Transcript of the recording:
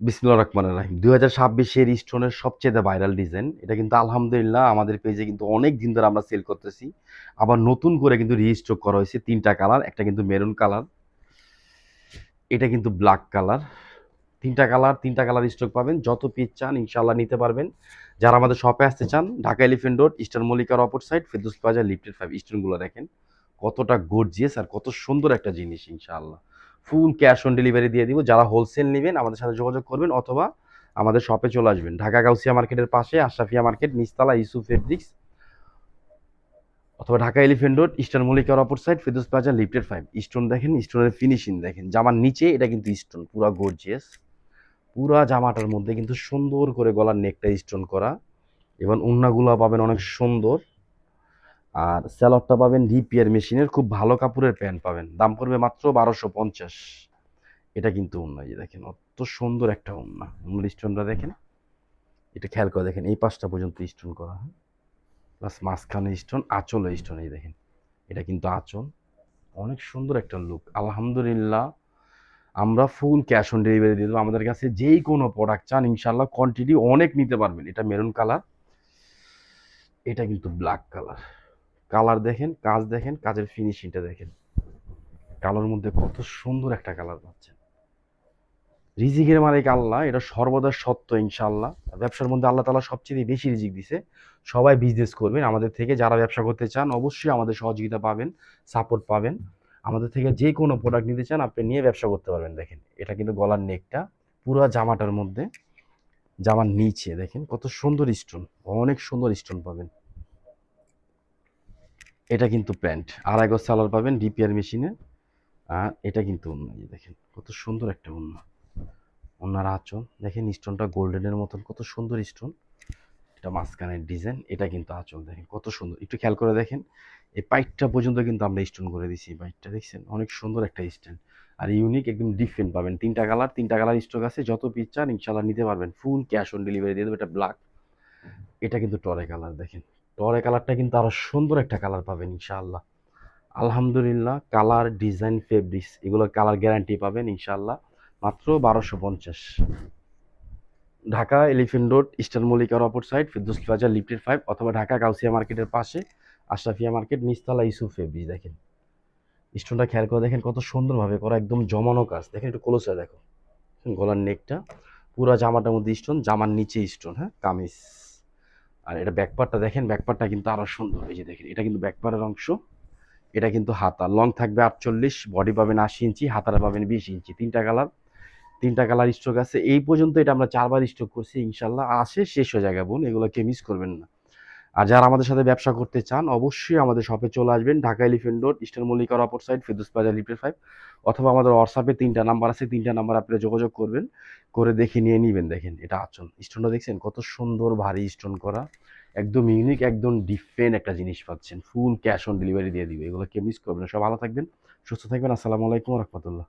বিসমুল্লাহ রহমান রাহিম। দুই হাজার ছাব্বিশের স্টোনের সবচেয়ে ভাইরাল ডিজাইন এটা কিন্তু আলহামদুলিল্লাহ আমাদের পেজে কিন্তু অনেক দিন ধরে আমরা সেল করতেছি। আবার নতুন করে কিন্তু রিস্টক করা হয়েছে তিনটা কালার একটা কিন্তু মেরুন কালার এটা কিন্তু ব্ল্যাক কালার তিনটা কালার তিনটা কালার স্টক পাবেন। যত পিস চান ইনশাল্লাহ নিতে পারবেন। যারা আমাদের শপে আসতে চান, ঢাকা এলিফেন্ট রোড ইস্টার্ন মল্লিকার অপর side Firdous plaza lifted five স্টোনগুলো দেখেন। কতটা গর্জিয়াস আর কত সুন্দর একটা জিনিস ইনশাআল্লাহ। ফুল ক্যাশ অন ডেলিভারি দিয়ে দিব। যারা হোলসেল নেবেন, আমাদের সাথে যোগাযোগ করবেন অথবা আমাদের শপে চলে আসবেন। ঢাকা গাউসিয়া মার্কেটের পাশে, আশরাফিয়া মার্কেট নিস্তালা ইসু ফেব্রিক্স অথবা ঢাকা এলিফেন্ট রোড ইস্টার্ন মল্লিকার অপর side Firdous plaza lifted five stone দেখেন স্টোনের ফিনিশিং দেখেন। জামার নিচে, এটা কিন্তু স্টোন পুরা গর্জিয়াস পুরা জামাটার মধ্যে কিন্তু সুন্দর করে গলার নেকটা স্টোন করা। এবং উন্নাগুলো পাবেন অনেক সুন্দর। আর স্যালডটা পাবেন রিপিয়ার মেশিনের, খুব ভালো কাপড়ের প্যান্ট পাবেন। দাম পড়বে মাত্র বারোশো পঞ্চাশ। এটা কিন্তু উন্না যে দেখেন, অত সুন্দর একটা উন্না। উন্নার স্টোনটা দেখেন। এটা খেয়াল করে দেখেন, এই পাশটা পর্যন্ত স্টোন করা, হয়? প্লাস মাঝখানে স্টোন, আঁচলে স্টোন, এই দেখেন। এটা কিন্তু আঁচল। অনেক সুন্দর একটা লুক। আলহামদুলিল্লাহ, আমরা ফুল ক্যাশ অন ডেলিভারি দিয়ে দেবো। আমাদের কাছে যেই কোনো প্রোডাক্ট চান ইনশাল্লাহ কোয়ান্টিটি অনেক নিতে পারবেন। এটা মেরুন কালার, এটা কিন্তু ব্ল্যাক কালার। কালার দেখেন, কাজ দেখেন, কাজের ফিনিশিংটা দেখেন। কালোর মধ্যে কত সুন্দর একটা কালার পাচ্ছেন। রিজিকের মালিক আল্লাহ, এটা সর্বদা সত্য ইনশাল্লাহ ব্যবসার মধ্যে আল্লাহ তালা সবচেয়ে বেশি রিজিক দিছে। সবাই বিজনেস করবেন, আমাদের থেকে যারা ব্যবসা করতে চান অবশ্যই আমাদের সহযোগিতা পাবেন সাপোর্ট পাবেন। আমাদের থেকে যে কোনো প্রোডাক্ট নিতে চান, আপনি নিয়ে ব্যবসা করতে পারবেন, দেখেন। এটা কিন্তু গলার নেকটা, পুরো জামাটার মধ্যে, জামার নিচে, দেখেন কত সুন্দর স্টোন অনেক সুন্দর স্টোন পাবেন। এটা কিন্তু প্যান্ট। আড়াই গজ সালোয়ার পাবেন ডিপিআর মেশিনে। আর এটা কিন্তু অন্য দেখেন, কত সুন্দর একটা অন্য অন্যার আঁচল, দেখেন স্টোনটা গোল্ডেনের মতন, কত সুন্দর স্টোন এটা মাঝখানের ডিজাইন এটা কিন্তু আঁচল, দেখেন, কত সুন্দর। একটু খেয়াল করে দেখেন, এই পাইটটা পর্যন্ত কিন্তু আমরা স্টোন করে দিছি পাইটটা দেখছেন? অনেক সুন্দর একটা স্টোন আর ইউনিক একদম ডিফারেন্ট পাবেন। তিনটা কালার তিনটা কালার স্টক আছে, যত পিস চান ইনশাল্লাহ নিতে পারবেন। ফুল ক্যাশ অন ডেলিভারি দিয়ে দেবো, এটা ব্ল্যাক এটা কিন্তু টরে কালার দেখেন। টরে কালারটা কিন্তু আরও সুন্দর একটা কালার পাবেন, ইনশাআল্লাহ। আলহামদুলিল্লাহ কালার ডিজাইন ফেব্রিক্স এগুলো কালার গ্যারান্টি পাবেন, ইনশাআল্লাহ। মাত্র বারোশো পঞ্চাশ। ঢাকা এলিফেন্ট রোড, ইস্টার্ন মল্লিকার অপর side Firdous plaza lifted five অথবা ঢাকা গাউসিয়া মার্কেটের পাশে, আশরাফিয়া মার্কেট নিস্তালা ইসু ফেব্রিক্স দেখেন। স্টোনটা খেয়াল করে দেখেন কত সুন্দরভাবে করা, একদম জমানো কাজ। দেখেন একটু ক্লোজে দেখো। গলার নেকটা পুরা জামাটার মধ্যে স্টোন জামার নিচে স্টোন হ্যাঁ? কামিজ। আর এটা ব্যাকপারটা দেখেন ব্যাকপারটা কিন্তু আরও সুন্দর। এই যে দেখেন, এটা কিন্তু ব্যাকপারের অংশ। এটা কিন্তু হাতা। লং থাকবে আটচল্লিশ বডি পাবেন আশি ইঞ্চি হাতারা পাবেন বিশ ইঞ্চি। তিনটা কালার তিনটা কালার স্টক আছে। এই পর্যন্ত এটা আমরা চারবার স্টক করছি, ইনশাল্লাহ। আসে, শেষ হয়ে যাবে বোন, এগুলোকে মিস করবেন না। আর যারা আমাদের সাথে ব্যবসা করতে চান, অবশ্যই আমাদের শপে চলে আসবেন। ঢাকা এলিফেন্ট রোড, ইস্টার্ন মল্লিকার অপর side Firdous plaza lifted five অথবা আমাদের হোয়াটসঅ্যাপে তিনটা নাম্বার আছে, তিনটা নাম্বার আপনি যোগাযোগ করবেন, করে দেখে নিয়ে নিবেন, দেখেন এটা আচল। স্টোনটা দেখছেন? কত সুন্দর ভারী স্টোন করা। একদম ইউনিক একদম ডিফারেন্ট একটা জিনিস পাচ্ছেন। ফুল ক্যাশ অন ডেলিভারি দিয়ে দিবে। এগুলো কে মিস করবেন সব ভালো থাকবেন, সুস্থ থাকবেন। আসসালামু আলাইকুম রহমতুল্লাহ।